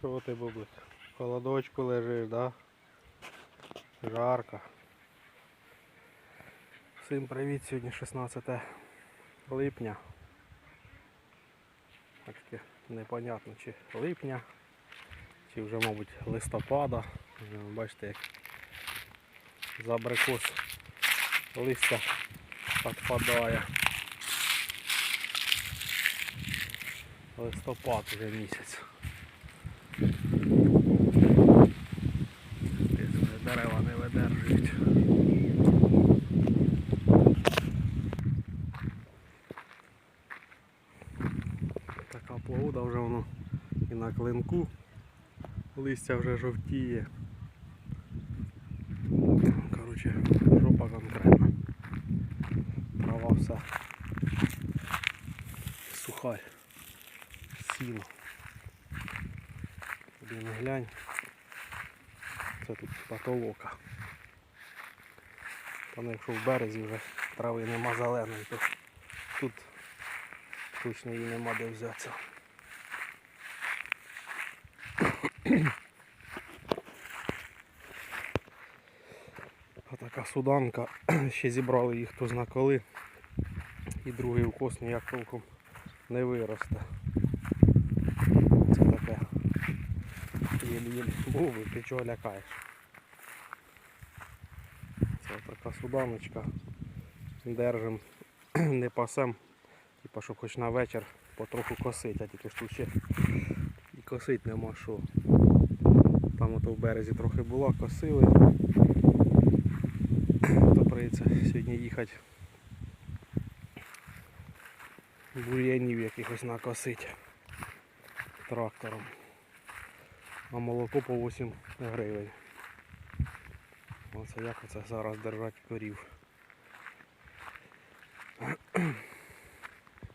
Що ти, бублик? В холодочку лежиш, да? Жарко. Всім привіт, сьогодні 16 липня. Так непонятно чи липня, чи вже, мабуть, листопада. Бачите, як за абрикос листя відпадає. Листопад вже місяць. Десь Дерева не видержують. Така погода вже воно і на клинку. Листя вже жовтіє. Коротше, жопа конкретна. Трава вся сухарь. Сіно. Туди не глянь. Це тут потолока. Там якщо в березі вже трави нема зеленої, то тут точно її нема де взятися. А така суданка, ще зібрали їх хто зна коли. І другий укос ніяк толком не виросте. Це таке. Єлі-єлі. Буви, ти чого лякаєш? Це така суданочка. Держим, не пасем. Типа, щоб хоч на вечір потроху косить, а тільки ж тут ще і косить нема що. Там ото в березі трохи була, косили. То сьогодні їхати бур'янів якихось накосить трактором. А молоко по 8 гривень. Оце як оце зараз держать корів.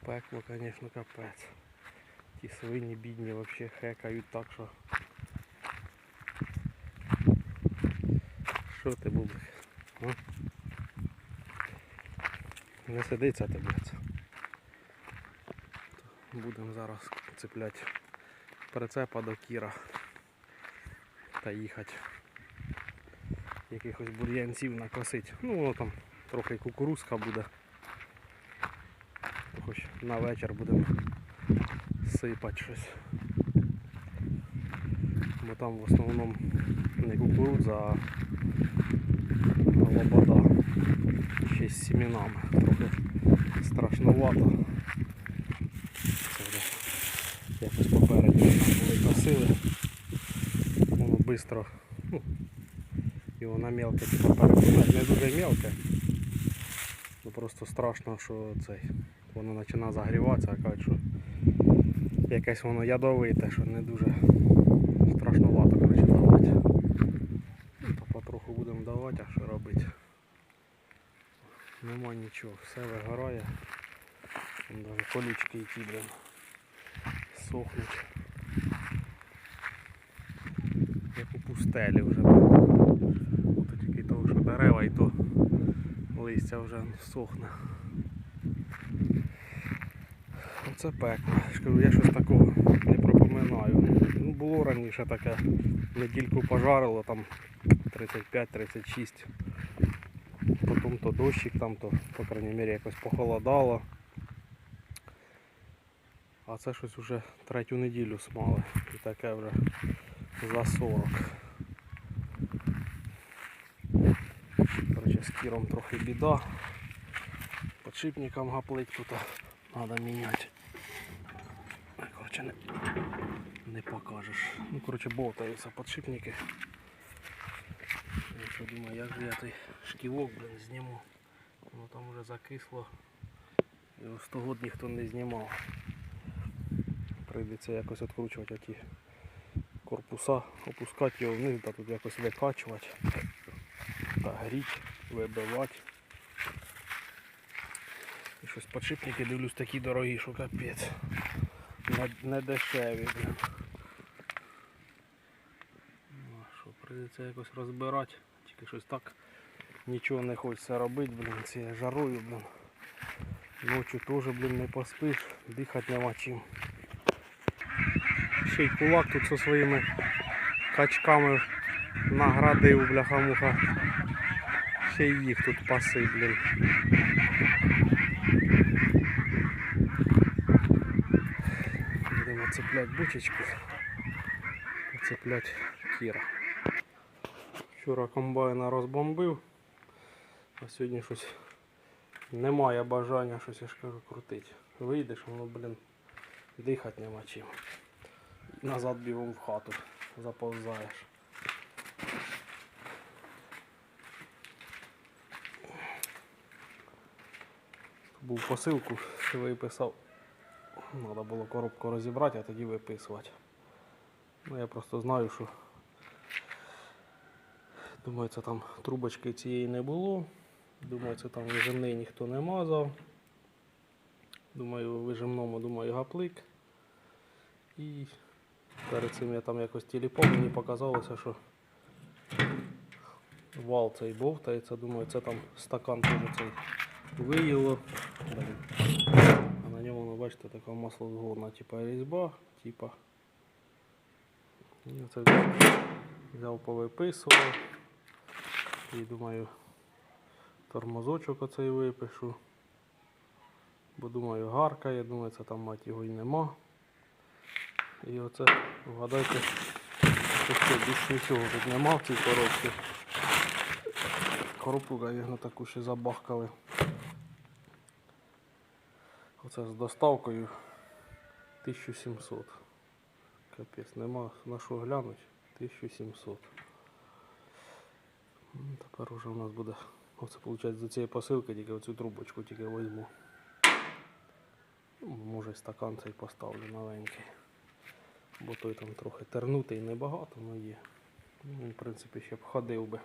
Пекло, звісно, капець. Ті свині бідні взагалі хекають так, що. Що ти бублик? Не сидиться тебе. Будемо зараз цепляти прицепа до кіра та їхати. Якихось бур'янців накосить. Ну воно там трохи кукурузка буде. Хоч на вечір будемо сипати щось. Бо там в основному не кукурудза, а лобода. Ще з сімінами. Трохи страшновато. Якось попередньо там були косили. Воно швидко. Ну, і вона мелке переконати. Не дуже мелке. Ну просто страшно, що цей. Воно починає загріватися, а кажуть, що якесь воно ядовите, що не дуже страшновато коротше, давати. Ну, то потроху будемо давати, а що робити. Нема нічого, все вигорає. Даже колючки які, блин, сохнуть. Як у пустелі вже. Тільки того, що дерева і то листя вже сохне. Оце пекло. Я я щось такого не пропоминаю. Ну, було раніше таке. Недільку пожарило там 35-36. Потім то дощик там, то, по крайній мірі, якось похолодало. А це щось вже третю неділю смали. І таке вже за 40. Короче, з кіром трохи біда. Подшипником гаплить тут треба міняти. Ой, не, не покажеш. Ну, короче, болтаються подшипники. Я що думаю, як же я той шківок, блин, зніму. Воно там вже закисло. Його 100 год ніхто не знімав. Прийдеться якось відкручувати оті корпуса, опускати його вниз, та тут якось викачувати, та гріти, вибивати. І щось подшипники дивлюсь такі дорогі, що капець. Не, не дешеві. Ну, що, прийдеться якось розбирати. Тільки щось так нічого не хочеться робити, блін, цією жарою, блін. Ночі теж, блін, не поспиш, дихати нема чим. ще й кулак тут зі своїми качками наградив, бляха-муха. Ще й їх тут паси, блін. Будемо цеплять бучечку. Цеплять кіра. Вчора комбайна розбомбив, а сьогодні щось немає бажання щось, я ж кажу, крутити. Вийдеш, воно, блін, дихати нема чим. Назад бігом в хату заповзаєш. Був посилку, що виписав. Треба було коробку розібрати, а тоді виписувати. Ну я просто знаю, що думаю, це там трубочки цієї не було. Думаю, це там вижимний ніхто не мазав. Думаю, вижимному, думаю, гаплик. І перед цим я там якось телепом, мені показалося, що вал цей бовтається. Думаю, це там стакан теж цей виїло. Блін. А на ньому, ну, бачите, така маслозгорна, типа різьба, типа. І оце взяв повиписував. І думаю, тормозочок оцей випишу. Бо думаю, гаркає, думаю, це там мать його і нема. І оце, вгадайте, що ще більш нічого тут нема в цій коробці. Коробку, навірно, таку ще забахкали. Оце з доставкою 1700. Капець, нема на що глянуть. 1700. Ну, Тепер уже у нас буде. Оце виходить за цієї посилки тільки оцю трубочку тільки візьму. Ну, Може стакан цей поставлю маленький. Бо той там трохи тернутий небагато, але є. Ну, Він, в принципі, ще б ходив би.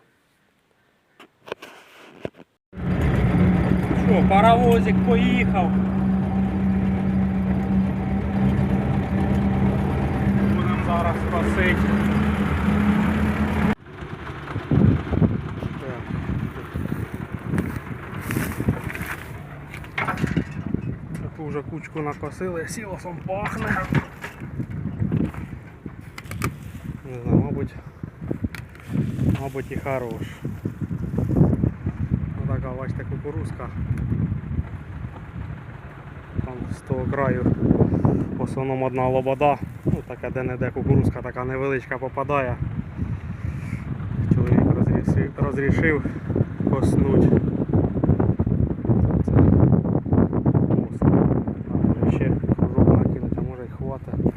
Що, паровозик поїхав. Будемо зараз просити. Таку вже кучку накосили, сілосом пахне. Не знаю, мабуть, мабуть і хорош. Ну така, бачите, кукурузка. Там з того краю в основному одна лобода. Ну така де-не-де кукурузка така невеличка попадає. Чоловік розрішив, розрішив коснуть. Це Ось. А може ще кружок накинуть, а може й хватить.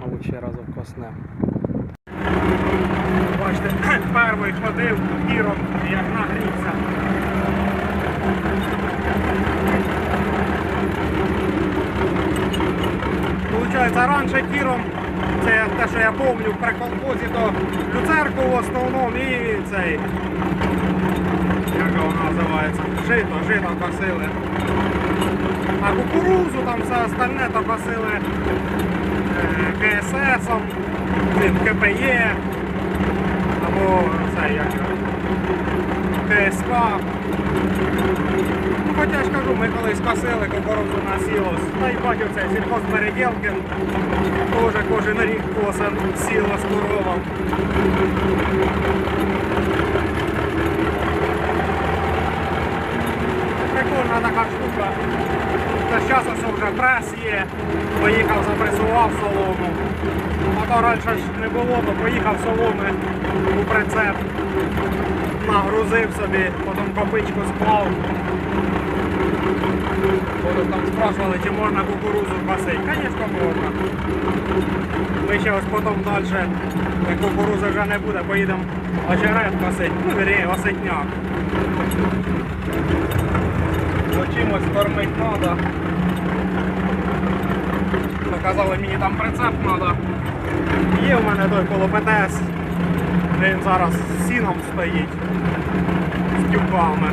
Мабуть, ще разок коснем. Бачите, перший ходив кіром, як нагрівся. Получається, раніше кіром, це те, що я пам'ятаю, при колхозі, то люцерку в основному і цей. Як його називається? Жито, жито косили. А кукурузу там все остальне то косили е, цим КПЄ або це як КСК. Ну, хоча я ж кажу, ми колись косили кукурузу на сілос. Та й бачив цей сільхозпереділки. Теж кожен рік косим сіло з коровом. Прикольна така штука. Та зараз ось вже прес є. Поїхав, запресував солому. А то раніше ж не було, то поїхав соломи у прицеп, нагрузив собі, потім копичку склав. Потім там спрашували, чи можна кукурузу косити. Звісно, можна. Ми ще ось потім далі, як кукурузи вже не буде, поїдемо очерет косити, ну, вірні, осетняк. Бо чимось кормити треба. Показали, мені там прицеп треба. Є в мене той коло ПТС. Він зараз з стоїть. З тюками.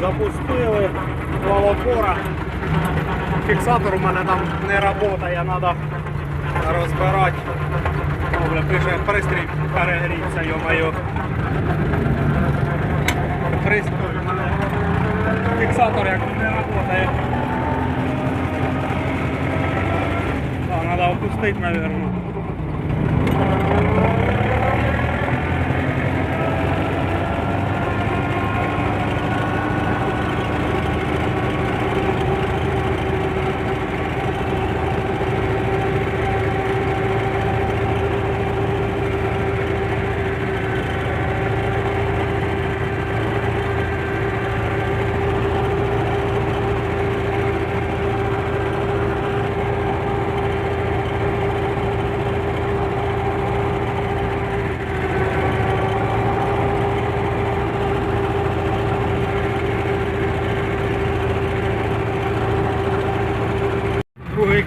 Запустили лавопора. Фіксатор у мене там не працює, треба розбирати. бля, пише пристрій перегрівся, йо-моє. Пристрій. Фіксатор як не працює. Так, треба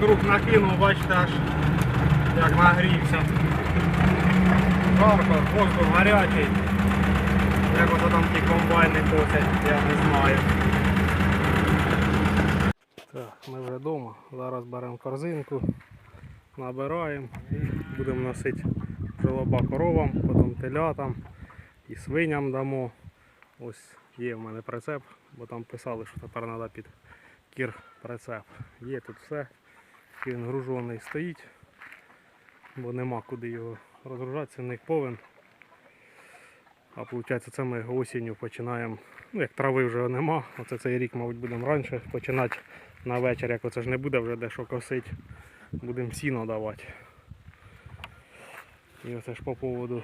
круг накинув, бачите, аж як нагрівся. Жарко, воздух гарячий. Як ото там ті комбайни косять, я не знаю. Так, ми вже вдома. Зараз беремо корзинку, набираємо і будемо носити жолоба коровам, потім телятам і свиням дамо. Ось є в мене прицеп, бо там писали, що тепер треба під кір прицеп. Є тут все. Він гружений стоїть, бо нема куди його розгружати, це не повен. А виходить, це ми осінню починаємо. Ну, як трави вже нема, оце цей рік, мабуть, будемо раніше починати на вечір, як оце ж не буде вже де що косить, будемо сіно давати. І оце ж по поводу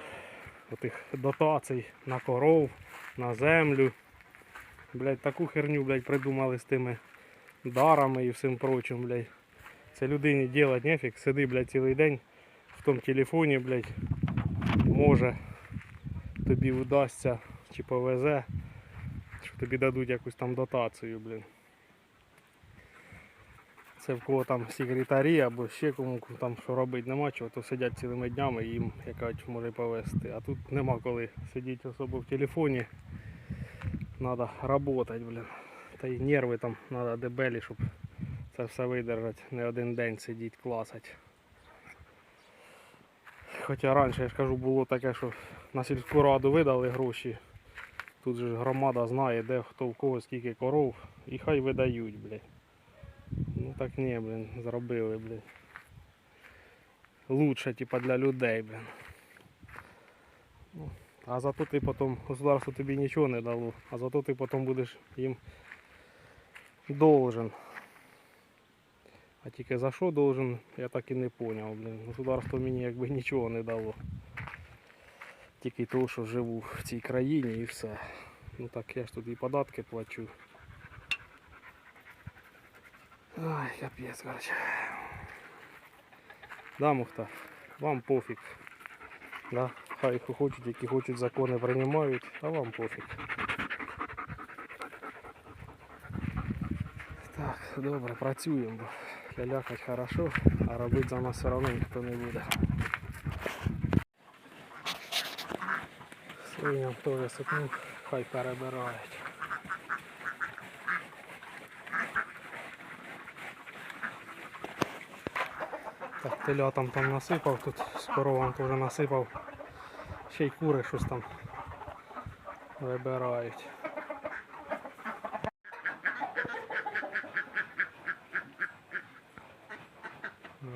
отих дотацій на коров, на землю. Блять, таку херню, блядь, придумали з тими дарами і всім прочим, блядь. Це людині делать нефіг, сиди, блядь, цілий день в тому телефоні, блядь, може тобі вдасться чи повезе, що тобі дадуть якусь там дотацію, блін. Це в кого там секретарі або ще кому там що робити нема чого, то сидять цілими днями і їм якась може повезти. А тут нема коли сидіти особо в телефоні. Треба працювати, блін. Та й нерви там треба дебелі, щоб це все видержати. Не один день сидіть, класать. Хоча раніше, я ж кажу, було таке, що на сільську раду видали гроші. Тут же громада знає, де хто в кого скільки коров. І хай видають, блядь. Ну так ні, блін, зробили, блін. Лучше, типа для людей, блін. Ну, а зато ти потім, государство тобі нічого не дало, а зато ти потім будеш їм должен. А тільки за що должен, я так і не блін. Государство мені якби нічого не дало. Тільки того, що живу в цій країні і все. Ну так я ж тут і податки плачу. Ай, капець, короче. Да, Мухтар, вам пофіг. Да? Хай хочуть, які хочуть закони приймають, а вам пофіг. Так, добре, працюємо. Лялякать хорошо, а робити за нас все одно ніхто не буде. Свиням теж сипну, хай перебирають. Так, телятам там насипав, тут з коровам теж насипав. Ще й кури щось там вибирають.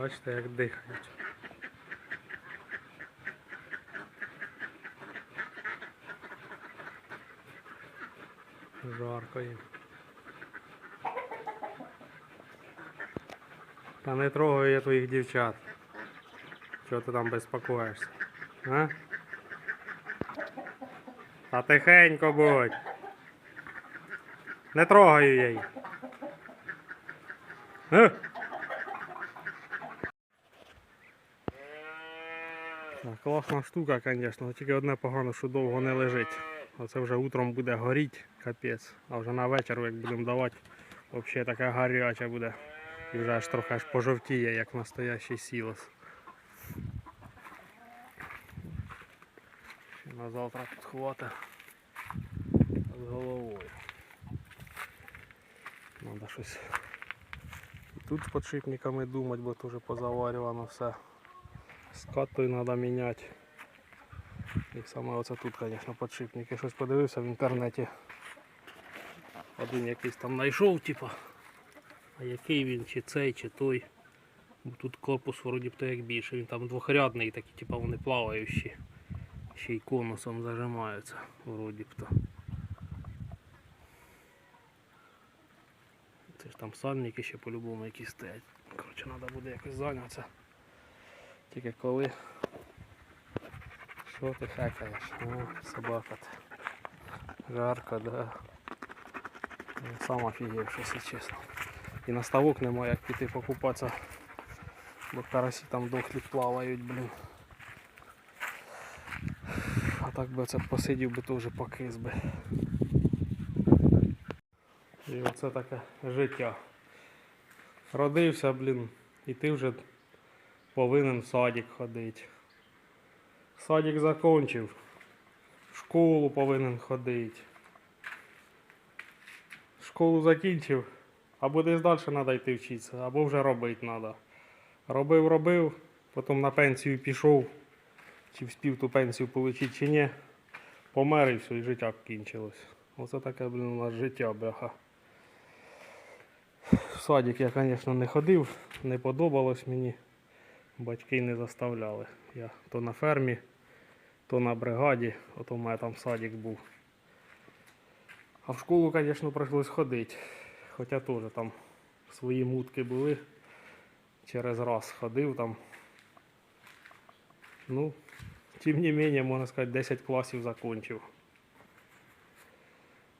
Бачите, як дихають. Жарко їм. Та не трогаю я твоїх дівчат. Чого ти там безпокоїшся? А? Та тихенько будь. Не трогаю я їх. А? Так, класна штука, звісно, тільки одне погано, що довго не лежить. Оце вже утром буде горіть, капець. А вже на вечір, як будемо давати, взагалі така гаряча буде. І вже аж трохи аж пожовтіє, як настоящий сілос. Ще на завтра тут хвата з головою. Треба щось і тут з подшипниками думати, бо теж позаварювано все. Скат той треба міняти. І саме оце тут, звісно, подшипники. Щось подивився в інтернеті. Один якийсь там знайшов, типа. А який він, чи цей, чи той. Бо тут корпус вроді б то як більше. Він там двохрядний, такі, типа вони плаваючі. Ще й конусом зажимаються, вроді б то. Це ж там сальники ще по-любому якісь стоять. Коротше, треба буде якось зайнятися. Тільки коли. Що ти хекаєш? О, собака ти. Жарко, да. Сам офігів, якщо чесно. І на ставок немає як піти покупатися. Бо карасі там дохлі плавають, блін. А так би це посидів би теж покис би. І оце таке життя. Родився, блін, і ти вже повинен в садик ходити. Садик закончив. В школу повинен ходити. Школу закінчив, або десь далі треба йти вчитися, або вже робити треба. Робив, робив, потім на пенсію пішов, чи вспів ту пенсію отримати, чи ні. Помер і все, і життя кінчилось. Оце таке, блін, у нас життя, бляха. В садик я, звісно, не ходив, не подобалось мені. Батьки не заставляли. Я то на фермі, то на бригаді, ото у мене там садик був. А в школу, звісно, прийшлось ходити. Хоча теж там свої мутки були. Через раз ходив там. Ну, тим не менее, можна сказати, 10 класів закончив.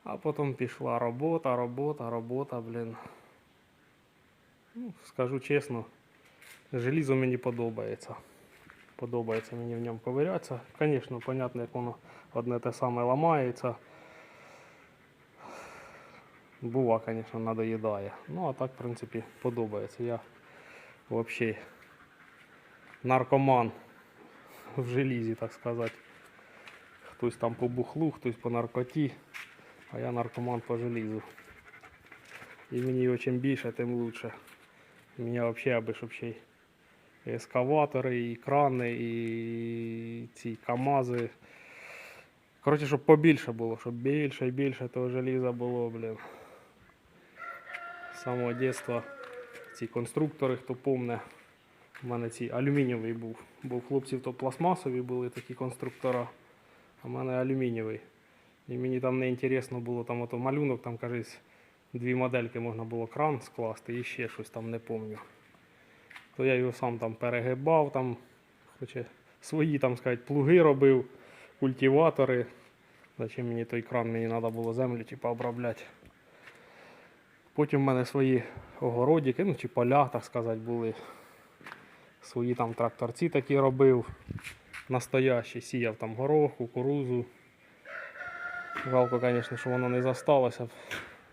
А потім пішла робота, робота, робота, блін. Ну, скажу чесно, желізо мені подобається. Подобається мені в ньому ковирятися. Звісно, понятно, як воно одне те саме ламається. Бува, звісно, надоїдає. Ну, а так, в принципі, подобається. Я взагалі наркоман в желізі, так сказати. Хтось там по бухлу, хтось по наркоті, а я наркоман по желізу. І мені його чим більше, тим лучше. У мене взагалі аби щоб ще й ескаватори, і крани, і ці КАМАЗи. Коротше, щоб побільше було, щоб більше і більше того желіза було, блін. З самого дитинства ці конструктори, хто помне, у мене ці алюмінієвий був. Бо у хлопців то пластмасові були такі конструктора, а в мене алюмінієвий. І мені там не інтересно було, там ото малюнок, там кажись, дві модельки можна було кран скласти і ще щось там не пам'ятаю. То я його сам там перегибав, там, хоче свої там сказати, плуги робив, культиватори. Зачем мені той кран, мені треба було землю типу, обробляти. Потім в мене свої огородики, ну чи поля, так сказати, були. Свої там тракторці такі робив. Настоящі, сіяв там горох, кукурузу. Жалко, звісно, що воно не засталося.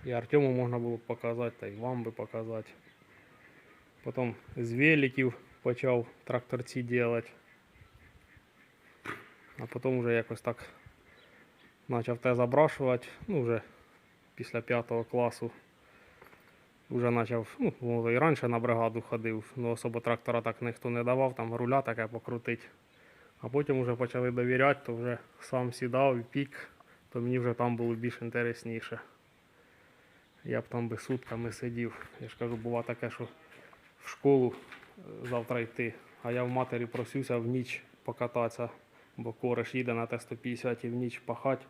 І Артему можна було б показати, та й вам би показати. Потім з великів почав тракторці робити. А потім вже якось так почав те забрашувати. Ну, вже після п'ятого класу. Вже почав, ну, і раніше на бригаду ходив, але особо трактора так ніхто не давав, там руля таке покрутить. А потім вже почали довіряти, то вже сам сідав і пік, то мені вже там було більш інтересніше. Я б там би сутками сидів. Я ж кажу, бува таке, що в школу е, завтра йти, а я в матері просюся в ніч покататися, бо кореш їде на Т-150 і в ніч пахать.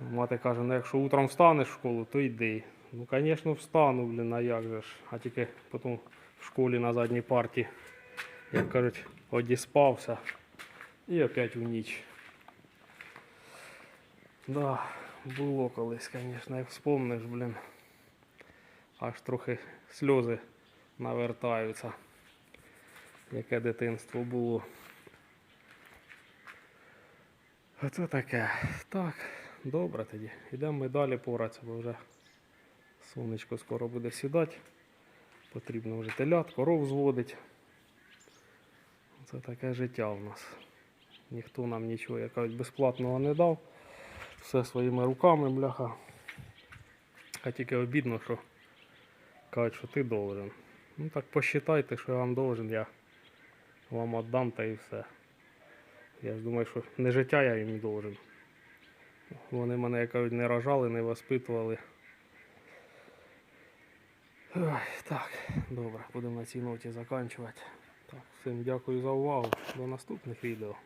Мати каже, ну якщо утром встанеш в школу, то йди. Ну, звісно, встану, блін, а як же ж. А тільки потім в школі на задній парті, як кажуть, одіспався і опять в ніч. Да, було колись, звісно, як вспомниш, блін. Аж трохи сльози навертаються. Яке дитинство було. Оце таке. Так, добре тоді. Йдемо ми далі поратися, бо вже сонечко скоро буде сідати. Потрібно вже телят, коров зводить. Це таке життя у нас. Ніхто нам нічого як кажуть, безплатного не дав. Все своїми руками, бляха. А тільки обідно, що кажуть, що ти должен. Ну так посчитайте, що я вам должен. Я вам віддам та і все. Я ж думаю, що не життя я їм должен. Вони мене, як не рожали, не воспитували. Ой, так, добре, будемо на цій ноті закінчувати. Так, всім дякую за увагу. До наступних відео.